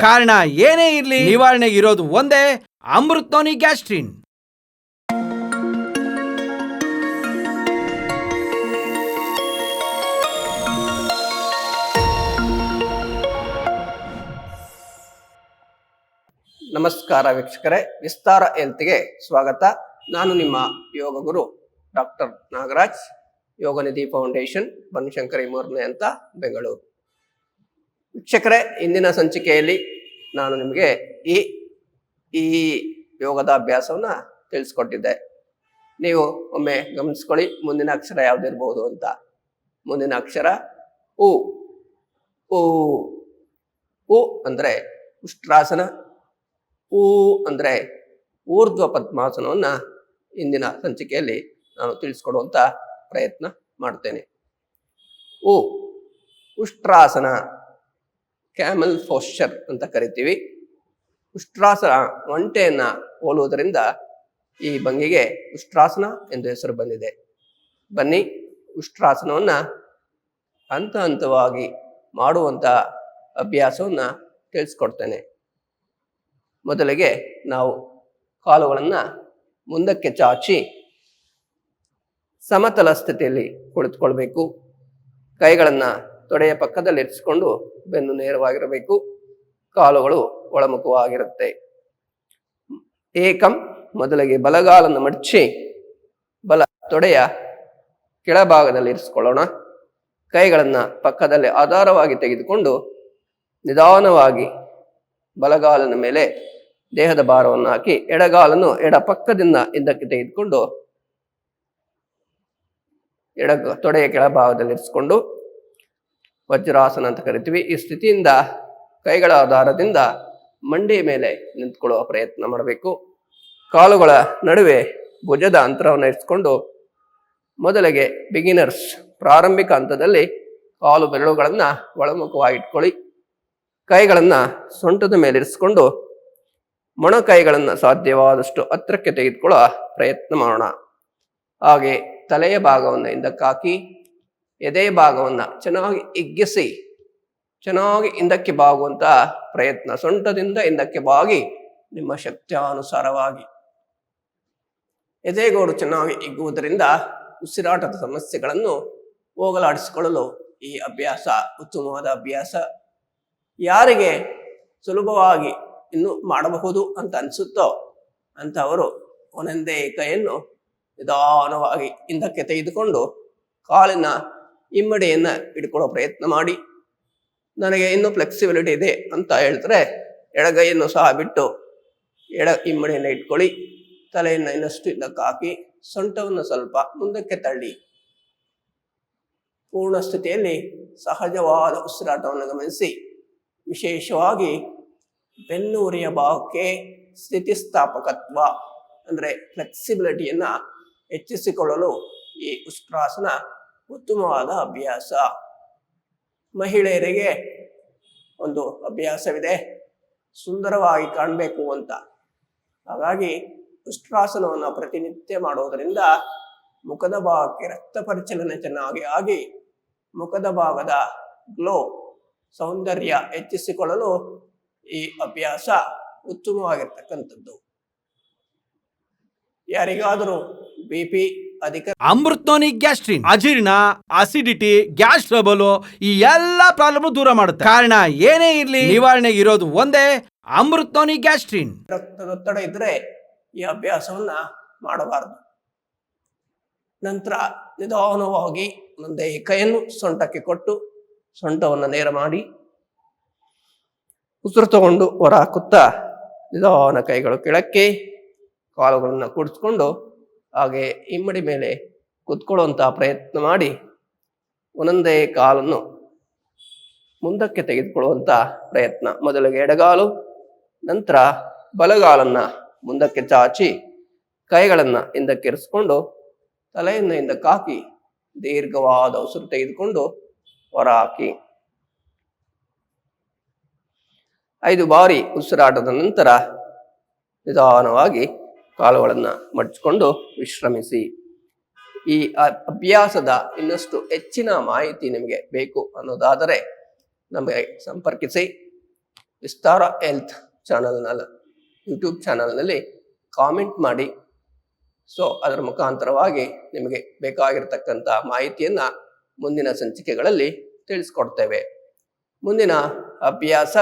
ಕಾರಣ ಏನೇ ಇರಲಿ ನಿವಾರಣೆಗೆ ಇರೋದು ಒಂದೇ ಅಮೃತೋನಿ ಗ್ಯಾಸ್ಟ್ರಿನ್. ನಮಸ್ಕಾರ ವೀಕ್ಷಕರೇ, ವಿಸ್ತಾರ ಹೆಲ್ತ್ಗೆ ಸ್ವಾಗತ. ನಾನು ನಿಮ್ಮ ಯೋಗ ಗುರು ಡಾಕ್ಟರ್ ನಾಗರಾಜ್ ಯೋಗನಿಧಿ ಫೌಂಡೇಶನ್, ಬನಶಂಕರಿ ಮೂರನೇ ಅಂತ ಬೆಂಗಳೂರು. ವೀಕ್ಷಕರೇ, ಇಂದಿನ ಸಂಚಿಕೆಯಲ್ಲಿ ನಾನು ನಿಮಗೆ ಈ ಈ ಯೋಗದ ಅಭ್ಯಾಸವನ್ನು ತಿಳಿಸ್ಕೊಟ್ಟಿದ್ದೆ. ನೀವು ಒಮ್ಮೆ ಗಮನಿಸ್ಕೊಳ್ಳಿ, ಮುಂದಿನ ಅಕ್ಷರ ಯಾವುದಿರ್ಬೋದು ಅಂತ. ಮುಂದಿನ ಅಕ್ಷರ ಉ. ಉ. ಉ ಅಂದ್ರೆ ಉಷ್ಟ್ರಾಸನ, ಉ ಅಂದರೆ ಊರ್ಧ್ವ ಪದ್ಮಾಸನವನ್ನು ಇಂದಿನ ಸಂಚಿಕೆಯಲ್ಲಿ ನಾನು ತಿಳಿಸ್ಕೊಡುವಂಥ ಪ್ರಯತ್ನ ಮಾಡ್ತೇನೆ. ಉ. ಉಷ್ಟ್ರಾಸನ. ಕ್ಯಾಮಲ್ ಫೋಶ್ಚರ್ ಅಂತ ಕರಿತೀವಿ. ಉಷ್ಟ್ರಾಸನ ಒಂಟೆಯನ್ನು ಹೋಲುವುದರಿಂದ ಈ ಭಂಗಿಗೆ ಉಷ್ಟ್ರಾಸನ ಎಂದು ಹೆಸರು ಬಂದಿದೆ. ಬನ್ನಿ, ಉಷ್ಟ್ರಾಸನವನ್ನ ಹಂತ ಹಂತವಾಗಿ ಮಾಡುವಂತ ಅಭ್ಯಾಸವನ್ನ ತಿಳಿಸ್ಕೊಡ್ತೇನೆ. ಮೊದಲಿಗೆ ನಾವು ಕಾಲುಗಳನ್ನು ಮುಂದಕ್ಕೆ ಚಾಚಿ ಸಮತಲ ಸ್ಥಿತಿಯಲ್ಲಿ ಕುಳಿತುಕೊಳ್ಬೇಕು. ಕೈಗಳನ್ನು ತೊಡೆಯ ಪಕ್ಕದಲ್ಲಿ ಇರಿಸಿಕೊಂಡು ಬೆನ್ನು ನೇರವಾಗಿರಬೇಕು. ಕಾಲುಗಳು ಒಳಮುಖವಾಗಿರುತ್ತೆ. ಏಕಂ ಮೊದಲಿಗೆ ಬಲಗಾಲನ್ನು ಮಡಚಿ ಬಲ ತೊಡೆಯ ಕೆಳಭಾಗದಲ್ಲಿ ಇರಿಸಿಕೊಳ್ಳೋಣ. ಕೈಗಳನ್ನು ಪಕ್ಕದಲ್ಲಿ ಆಧಾರವಾಗಿ ತೆಗೆದುಕೊಂಡು ನಿಧಾನವಾಗಿ ಬಲಗಾಲನ ಮೇಲೆ ದೇಹದ ಭಾರವನ್ನು ಹಾಕಿ ಎಡಗಾಲನ್ನು ಎಡ ಪಕ್ಕದಿಂದ ಹಿಂದಕ್ಕೆ ತೆಗೆದುಕೊಂಡು ಎಡ ತೊಡೆಯ ಕೆಳಭಾಗದಲ್ಲಿ ಇರಿಸಿಕೊಂಡು ವಜ್ರಾಸನ ಅಂತ ಕರಿತೀವಿ. ಈ ಸ್ಥಿತಿಯಿಂದ ಕೈಗಳ ಆಧಾರದಿಂದ ಮಂಡಿ ಮೇಲೆ ನಿಂತ್ಕೊಳ್ಳುವ ಪ್ರಯತ್ನ ಮಾಡಬೇಕು. ಕಾಲುಗಳ ನಡುವೆ ಭುಜದ ಅಂತರವನ್ನು ಇರಿಸಿಕೊಂಡು ಮೊದಲಿಗೆ ಬಿಗಿನರ್ಸ್ ಪ್ರಾರಂಭಿಕ ಹಂತದಲ್ಲಿ ಕಾಲು ಬೆರಳುಗಳನ್ನು ಒಳಮುಖವಾಗಿ ಇಟ್ಕೊಳ್ಳಿ ಕೈಗಳನ್ನು ಸೊಂಟದ ಮೇಲೆ ಇರಿಸಿಕೊಂಡು ಮೊಣಕೈಗಳನ್ನು ಸಾಧ್ಯವಾದಷ್ಟು ಹತ್ರಕ್ಕೆ ತೆಗೆದುಕೊಳ್ಳೋ ಪ್ರಯತ್ನ ಮಾಡೋಣ. ಹಾಗೆ ತಲೆಯ ಭಾಗವನ್ನು ಹಿಂದಕ್ಕೆ ಎದೆಯ ಭಾಗವನ್ನು ಚೆನ್ನಾಗಿ ಹಿಗ್ಗಿಸಿ ಚೆನ್ನಾಗಿ ಹಿಂದಕ್ಕೆ ಬಾಗುವಂಥ ಪ್ರಯತ್ನ, ಸೊಂಟದಿಂದ ಹಿಂದಕ್ಕೆ ಬಾಗಿ ನಿಮ್ಮ ಶಕ್ತಿಯಾನುಸಾರವಾಗಿ. ಎದೆಗೋಡು ಚೆನ್ನಾಗಿ ಹಿಗ್ಗುವುದರಿಂದ ಉಸಿರಾಟದ ಸಮಸ್ಯೆಗಳನ್ನು ಹೋಗಲಾಡಿಸಿಕೊಳ್ಳಲು ಈ ಅಭ್ಯಾಸ ಉತ್ತಮವಾದ ಅಭ್ಯಾಸ. ಯಾರಿಗೆ ಸುಲಭವಾಗಿ ಇನ್ನು ಮಾಡಬಹುದು ಅಂತ ಅನಿಸುತ್ತೋ ಅಂಥವರು ಒಂದೊಂದೇ ಕೈಯನ್ನು ನಿಧಾನವಾಗಿ ಹಿಂದಕ್ಕೆ ತೆಗೆದುಕೊಂಡು ಕಾಲಿನ ಇಮ್ಮಡಿಯನ್ನ ಇಟ್ಕೊಳ್ಳೋ ಪ್ರಯತ್ನ ಮಾಡಿ. ನನಗೆ ಇನ್ನೂ ಫ್ಲೆಕ್ಸಿಬಿಲಿಟಿ ಇದೆ ಅಂತ ಹೇಳ್ತಾರೆ. ಎಡಗೈಯನ್ನು ಸಹ ಬಿಟ್ಟು ಎಡ ಇಮ್ಮಡಿಯನ್ನು ಇಟ್ಕೊಳ್ಳಿ. ತಲೆಯನ್ನು ಇನ್ನಷ್ಟು ಇದಕ್ಕೆ ಹಾಕಿ, ಸೊಂಟವನ್ನು ಸ್ವಲ್ಪ ಮುಂದಕ್ಕೆ ತಳ್ಳಿ. ಪೂರ್ಣ ಸ್ಥಿತಿಯಲ್ಲಿ ಸಹಜವಾದ ಉಸಿರಾಟವನ್ನು ಗಮನಿಸಿ. ವಿಶೇಷವಾಗಿ ಬೆನ್ನೂರಿಯ ಭಾಗಕ್ಕೆ ಸ್ಥಿತಿಸ್ಥಾಪಕತ್ವ ಅಂದರೆ ಫ್ಲೆಕ್ಸಿಬಿಲಿಟಿಯನ್ನು ಹೆಚ್ಚಿಸಿಕೊಳ್ಳಲು ಈ ಉಷ್ಟ್ರಾಸನ ಉತ್ತಮವಾದ ಅಭ್ಯಾಸ. ಮಹಿಳೆಯರಿಗೆ ಒಂದು ಅಭ್ಯಾಸವಿದೆ. ಸುಂದರವಾಗಿ ಕಾಣಬೇಕು ಅಂತ. ಹಾಗಾಗಿ ಉಷ್ಟ್ರಾಸನವನ್ನು ಪ್ರತಿನಿತ್ಯ ಮಾಡೋದರಿಂದ ಮುಖದ ಭಾಗಕ್ಕೆ ರಕ್ತ ಪರಿಚಲನೆ ಚೆನ್ನಾಗಿ ಆಗಿ ಮುಖದ ಭಾಗದ ಗ್ಲೋ, ಸೌಂದರ್ಯ ಹೆಚ್ಚಿಸಿಕೊಳ್ಳಲು ಈ ಅಭ್ಯಾಸ ಉತ್ತಮವಾಗಿರ್ತಕ್ಕಂಥದ್ದು. ಯಾರಿಗಾದರೂ ಬಿ ಪಿ ಅಧಿಕ ಅಮೃತೋನಿ ಗ್ಯಾಸ್ಟ್ರಿನ್. ಅಜೀರ್ಣ ಅಸಿಡಿಟಿ ಗ್ಯಾಸ್ ಟ್ರಬಲ್ ಈ ಎಲ್ಲಾ ಪ್ರಾಬ್ಲಮ್ ದೂರ ಮಾಡುತ್ತೆ. ಕಾರಣ ಏನೇ ಇರ್ಲಿ ನಿವಾರಣೆಗೆ ಇರೋದು ಒಂದೇ ಅಮೃತೋನಿ ಗ್ಯಾಸ್ಟ್ರಿನ್. ರಕ್ತದೊತ್ತಡ ಇದ್ರೆ ಈ ಅಭ್ಯಾಸವನ್ನ ಮಾಡಬಾರದು. ನಂತರ ನಿಧಾನವಾಗಿ ಮುಂದೆ ಈ ಕೈಯನ್ನು ಸೊಂಟಕ್ಕೆ ಕೊಟ್ಟು ಸೊಂಟವನ್ನು ನೇರ ಮಾಡಿ ಉಸಿರು ತಗೊಂಡು ಹೊರ ಹಾಕುತ್ತಾ ನಿಧಾನ ಕೈಗಳು ಕೆಳಕ್ಕೆ ಕಾಲುಗಳನ್ನು ಕೂಡಿಸ್ಕೊಂಡು ಹಾಗೆ ಇಮ್ಮಡಿ ಮೇಲೆ ಕುತ್ಕೊಳ್ಳುವಂತಹ ಪ್ರಯತ್ನ ಮಾಡಿ ಒಂದೊಂದೇ ಕಾಲನ್ನು ಮುಂದಕ್ಕೆ ತೆಗೆದುಕೊಳ್ಳುವಂತ ಪ್ರಯತ್ನ. ಮೊದಲಿಗೆ ಎಡಗಾಲು, ನಂತರ ಬಲಗಾಲನ್ನ ಮುಂದಕ್ಕೆ ಚಾಚಿ ಕೈಗಳನ್ನ ಹಿಂದಕ್ಕೆ ಇರಿಸ್ಕೊಂಡು ತಲೆಯನ್ನು ಹಾಕಿ ದೀರ್ಘವಾದ ಉಸಿರು ತೆಗೆದುಕೊಂಡು ಹೊರಹಾಕಿ ಐದು ಬಾರಿ ಉಸಿರಾಟದ ನಂತರ ನಿಧಾನವಾಗಿ ಕಾಲುಗಳನ್ನ ಮಡಚಿಕೊಂಡು ವಿಶ್ರಮಿಸಿ. ಈ ಅಭ್ಯಾಸದ ಇನ್ನಷ್ಟು ಹೆಚ್ಚಿನ ಮಾಹಿತಿ ನಿಮಗೆ ಬೇಕು ಅನ್ನೋದಾದರೆ ನಮಗೆ ಸಂಪರ್ಕಿಸಿ. ವಿಸ್ತಾರ ಹೆಲ್ತ್ ಚಾನಲ್ನಲ್ಲಿ ಯೂಟ್ಯೂಬ್ ಚಾನಲ್ನಲ್ಲಿ ಕಾಮೆಂಟ್ ಮಾಡಿ. ಸೊ, ಅದರ ಮುಖಾಂತರವಾಗಿ ನಿಮಗೆ ಬೇಕಾಗಿರತಕ್ಕಂಥ ಮಾಹಿತಿಯನ್ನು ಮುಂದಿನ ಸಂಚಿಕೆಗಳಲ್ಲಿ ತಿಳಿಸ್ಕೊಡ್ತೇವೆ. ಮುಂದಿನ ಅಭ್ಯಾಸ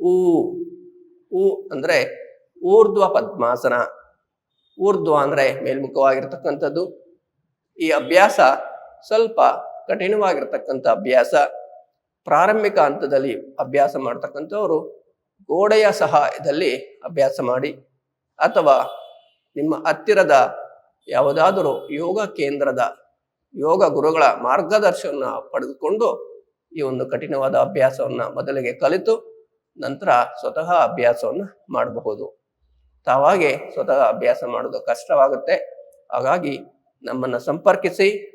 ಊ ಊ ಅಂದ್ರೆ ಊರ್ಧ್ವ ಪದ್ಮಾಸನ. ಊರ್ಧ್ವ ಅಂದರೆ ಮೇಲ್ಮುಖವಾಗಿರ್ತಕ್ಕಂಥದ್ದು. ಈ ಅಭ್ಯಾಸ ಸ್ವಲ್ಪ ಕಠಿಣವಾಗಿರ್ತಕ್ಕಂಥ ಅಭ್ಯಾಸ. ಪ್ರಾರಂಭಿಕ ಹಂತದಲ್ಲಿ ಅಭ್ಯಾಸ ಮಾಡ್ತಕ್ಕಂಥವರು ಗೋಡೆಯ ಸಹಾಯದಲ್ಲಿ ಅಭ್ಯಾಸ ಮಾಡಿ ಅಥವಾ ನಿಮ್ಮ ಹತ್ತಿರದ ಯಾವುದಾದರೂ ಯೋಗ ಕೇಂದ್ರದ ಯೋಗ ಗುರುಗಳ ಮಾರ್ಗದರ್ಶನ ಪಡೆದುಕೊಂಡು ಈ ಒಂದು ಕಠಿಣವಾದ ಅಭ್ಯಾಸವನ್ನು ಮೊದಲಿಗೆ ಕಲಿತು ನಂತರ ಸ್ವತಃ ಅಭ್ಯಾಸವನ್ನು ಮಾಡಬಹುದು. ತಾವಾಗೆ ಸ್ವತಃ ಅಭ್ಯಾಸ ಮಾಡೋದು ಕಷ್ಟವಾಗುತ್ತೆ. ಹಾಗಾಗಿ ನಮ್ಮನ್ನು ಸಂಪರ್ಕಿಸಿ,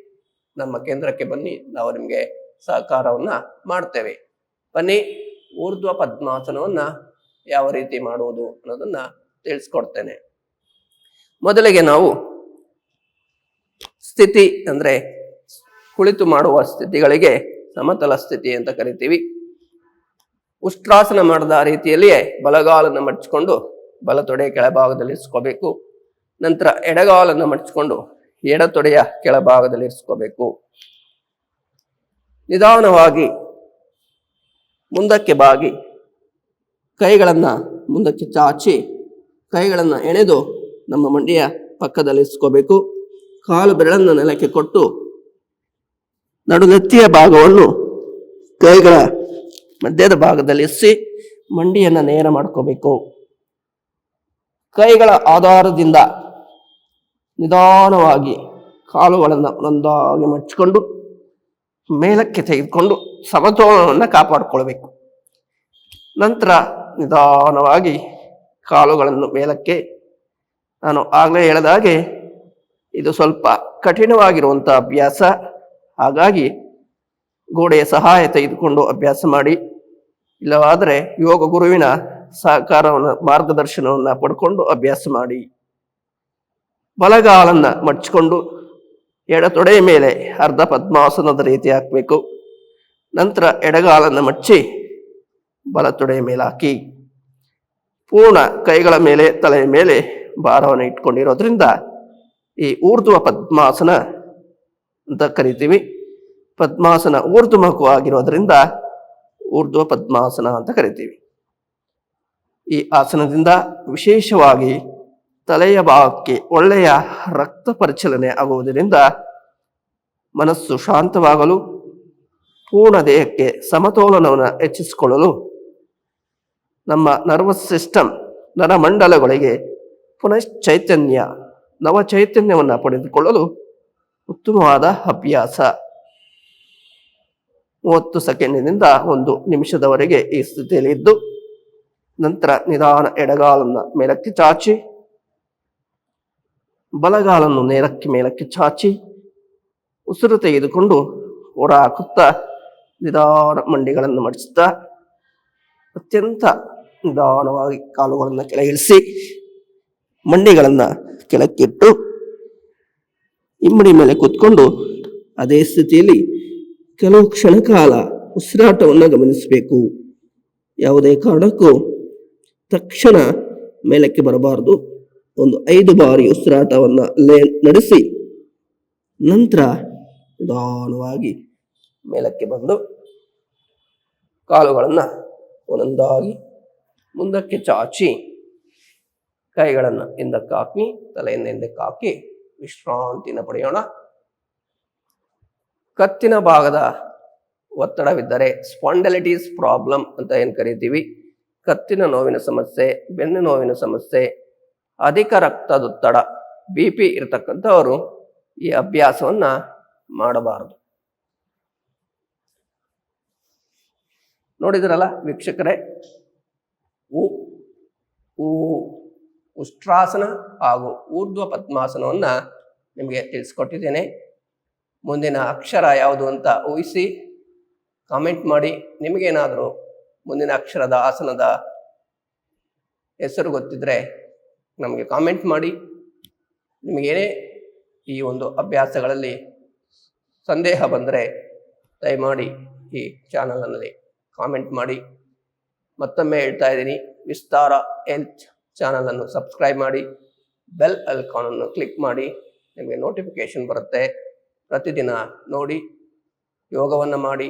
ನಮ್ಮ ಕೇಂದ್ರಕ್ಕೆ ಬನ್ನಿ, ನಾವು ನಿಮಗೆ ಸಹಕಾರವನ್ನ ಮಾಡ್ತೇವೆ. ಬನ್ನಿ, ಊರ್ಧ್ವ ಪದ್ಮಾಸನವನ್ನ ಯಾವ ರೀತಿ ಮಾಡುವುದು ಅನ್ನೋದನ್ನ ತಿಳಿಸ್ಕೊಡ್ತೇನೆ. ಮೊದಲಿಗೆ ನಾವು ಸ್ಥಿತಿ ಅಂದ್ರೆ ಕುಳಿತು ಮಾಡುವ ಸ್ಥಿತಿಗಳಿಗೆ ಸಮತಲ ಸ್ಥಿತಿ ಅಂತ ಕರಿತೀವಿ. ಉಷ್ಟ್ರಾಸನ ಮಾಡಿದ ರೀತಿಯಲ್ಲಿಯೇ ಬಲಗಾಲನ್ನು ಮಡಚಿಕೊಂಡು ಬಲ ತೊಡೆ ಕೆಳಭಾಗದಲ್ಲಿ ಇರಿಸ್ಕೋಬೇಕು. ನಂತರ ಎಡಗಾಲನ್ನು ಮಡಚಿಕೊಂಡು ಎಡತೊಡೆಯ ಕೆಳಭಾಗದಲ್ಲಿ ಇರಿಸ್ಕೋಬೇಕು. ನಿಧಾನವಾಗಿ ಮುಂದಕ್ಕೆ ಬಾಗಿ, ಕೈಗಳನ್ನ ಮುಂದಕ್ಕೆ ಚಾಚಿ, ಕೈಗಳನ್ನ ಎಣೆದು ನಮ್ಮ ಮಂಡಿಯ ಪಕ್ಕದಲ್ಲಿ ಇರಿಸ್ಕೋಬೇಕು. ಕಾಲು ಬೆರಳನ್ನು ನೆಲಕ್ಕೆ ಕೊಟ್ಟು ನಡುನೆತ್ತಿಯ ಭಾಗವನ್ನು ಕೈಗಳ ಮಧ್ಯದ ಭಾಗದಲ್ಲಿ ಇರಿಸಿ, ಮಂಡಿಯನ್ನ ನೇರ ಮಾಡ್ಕೋಬೇಕು. ಕೈಗಳ ಆಧಾರದಿಂದ ನಿಧಾನವಾಗಿ ಕಾಲುಗಳನ್ನು ಒಂದಾಗಿ ಮಚ್ಚಿಕೊಂಡು ಮೇಲಕ್ಕೆ ತೆಗೆದುಕೊಂಡು ಸಮತೋಲನವನ್ನು ಕಾಪಾಡಿಕೊಳ್ಬೇಕು ನಂತರ ನಿಧಾನವಾಗಿ ಕಾಲುಗಳನ್ನು ಮೇಲಕ್ಕೆ ನಾನು ಆಗಲೇ ಹೇಳಿದ ಹಾಗೆ ಇದು ಸ್ವಲ್ಪ ಕಠಿಣವಾಗಿರುವಂಥ ಅಭ್ಯಾಸ. ಹಾಗಾಗಿ ಗೋಡೆಯ ಸಹಾಯ ತೆಗೆದುಕೊಂಡು ಅಭ್ಯಾಸ ಮಾಡಿ. ಇಲ್ಲವಾದರೆ ಯೋಗ ಗುರುವಿನ ಸಹಕಾರವನ್ನು, ಮಾರ್ಗದರ್ಶನವನ್ನು ಪಡ್ಕೊಂಡು ಅಭ್ಯಾಸ ಮಾಡಿ. ಬಲಗಾಲನ್ನ ಮಡ್ಚಿಕೊಂಡು ಎಡತೊಡೆಯ ಮೇಲೆ ಅರ್ಧ ಪದ್ಮಾಸನದ ರೀತಿ ಹಾಕಬೇಕು. ನಂತರ ಎಡಗಾಲನ್ನು ಮಚ್ಚಿ ಬಲತೊಡೆಯ ಮೇಲೆ ಹಾಕಿ. ಪೂರ್ಣ ಕೈಗಳ ಮೇಲೆ, ತಲೆಯ ಮೇಲೆ ಭಾರವನ್ನು ಇಟ್ಕೊಂಡಿರೋದ್ರಿಂದ ಈ ಊರ್ಧ್ವ ಪದ್ಮಾಸನ ಅಂತ ಕರಿತೀವಿ. ಪದ್ಮಾಸನ ಊರ್ಧ್ವಮುಖವಾಗಿರೋದ್ರಿಂದ ಊರ್ಧ್ವ ಪದ್ಮಾಸನ ಅಂತ ಕರಿತೀವಿ. ಈ ಆಸನದಿಂದ ವಿಶೇಷವಾಗಿ ತಲೆಯ ಭಾಗಕ್ಕೆ ಒಳ್ಳೆಯ ರಕ್ತ ಪರಿಚಲನೆ ಆಗುವುದರಿಂದ ಮನಸ್ಸು ಶಾಂತವಾಗಲು, ಪೂರ್ಣ ದೇಹಕ್ಕೆ ಸಮತೋಲನವನ್ನು ಹೆಚ್ಚಿಸಿಕೊಳ್ಳಲು ನಮ್ಮ ನರ್ವಸ್ ಸಿಸ್ಟಮ್, ನರಮಂಡಲಗಳಿಗೆ ಪುನಶ್ಚೈತನ್ಯ ನವ ಚೈತನ್ಯವನ್ನು ಪಡೆದುಕೊಳ್ಳಲು ಉತ್ತಮವಾದ ಅಭ್ಯಾಸ. ಮೂವತ್ತು ಸೆಕೆಂಡಿನಿಂದ ಒಂದು ನಿಮಿಷದವರೆಗೆ ಈ ಸ್ಥಿತಿಯಲ್ಲಿ ಇದ್ದು ನಂತರ ನಿಧಾನ ಎಡಗಾಲನ್ನ ಮೇಲಕ್ಕೆ ಚಾಚಿ, ಬಲಗಾಲನ್ನು ನೇರಕ್ಕೆ ಮೇಲಕ್ಕೆ ಚಾಚಿ, ಉಸಿರು ತೆಗೆದುಕೊಂಡು ಹೊರ ನಿಧಾನ ಮಂಡಿಗಳನ್ನು ಮಡಿಸುತ್ತಾ ಅತ್ಯಂತ ನಿಧಾನವಾಗಿ ಕಾಲುಗಳನ್ನು ಕೆಳಗಿಳಿಸಿ ಮಂಡಿಗಳನ್ನು ಕೆಳಕ್ಕಿಟ್ಟು ಇಮ್ಮಡಿ ಮೇಲೆ ಕೂತ್ಕೊಂಡು ಅದೇ ಸ್ಥಿತಿಯಲ್ಲಿ ಕೆಲವು ಕ್ಷಣ ಕಾಲ ಉಸಿರಾಟವನ್ನು ಗಮನಿಸಬೇಕು. ಯಾವುದೇ ಕಾರಣಕ್ಕೂ ತಕ್ಷಣ ಮೇಲಕ್ಕೆ ಬರಬಾರದು. ಒಂದು ಐದು ಬಾರಿ ಉಸಿರಾಟವನ್ನು ಅಲ್ಲೇ ನಡೆಸಿ. ನಂತರ ನಿಧಾನವಾಗಿ ಮೇಲಕ್ಕೆ ಬಂದು ಕಾಲುಗಳನ್ನು ಒಂದೊಂದಾಗಿ ಮುಂದಕ್ಕೆ ಚಾಚಿ, ಕೈಗಳನ್ನು ಹಿಂದಕ್ಕೆ ಹಾಕಿ ತಲೆಯನ್ನು ಹಿಂದಕ್ಕೆ ಹಾಕಿ ವಿಶ್ರಾಂತಿನ ಪಡೆಯೋಣ. ಕತ್ತಿನ ಭಾಗದ ಒತ್ತಡವಿದ್ದರೆ ಸ್ಪಾಂಡಲಿಟೀಸ್ ಪ್ರಾಬ್ಲಮ್ ಅಂತ ಏನು ಕರಿತೀವಿ? ಕತ್ತಿನ ನೋವಿನ ಸಮಸ್ಯೆ, ಬೆನ್ನು ನೋವಿನ ಸಮಸ್ಯೆ, ಅಧಿಕ ರಕ್ತದೊತ್ತಡ ಬಿ ಪಿ ಇರತಕ್ಕಂಥವರು ಈ ಅಭ್ಯಾಸವನ್ನ ಮಾಡಬಾರದು. ನೋಡಿದ್ರಲ್ಲ ವೀಕ್ಷಕರೇ? ಉ ಉಷ್ಟ್ರಾಸನ ಹಾಗೂ ಊರ್ಧ್ವ ಪದ್ಮಾಸನವನ್ನ ನಿಮಗೆ ತಿಳಿಸ್ಕೊಟ್ಟಿದ್ದೇನೆ. ಮುಂದಿನ ಅಕ್ಷರ ಯಾವುದು ಅಂತ ಊಹಿಸಿ ಕಾಮೆಂಟ್ ಮಾಡಿ, ನಿಮಗೇನಾದರೂ ಮುಂದಿನ ಅಕ್ಷರದ ಆಸನದ ಹೆಸರು ಗೊತ್ತಿದ್ರೆ ನಮಗೆ ಕಾಮೆಂಟ್ ಮಾಡಿ. ನಿಮಗೇನೇ ಈ ಒಂದು ಅಭ್ಯಾಸಗಳಲ್ಲಿ ಸಂದೇಹ ಬಂದರೆ ದಯಮಾಡಿ ಈ ಚಾನಲ್ನಲ್ಲಿ ಕಾಮೆಂಟ್ ಮಾಡಿ. ಮತ್ತೊಮ್ಮೆ ಹೇಳ್ತಾ ಇದ್ದೀನಿ, ವಿಸ್ತಾರ ಹೆಲ್ತ್ ಚಾನಲನ್ನು ಸಬ್ಸ್ಕ್ರೈಬ್ ಮಾಡಿ ಬೆಲ್ ಐಕಾನನ್ನು ಕ್ಲಿಕ್ ಮಾಡಿ, ನಿಮಗೆ ನೋಟಿಫಿಕೇಶನ್ ಬರುತ್ತೆ. ಪ್ರತಿದಿನ ನೋಡಿ ಯೋಗವನ್ನು ಮಾಡಿ.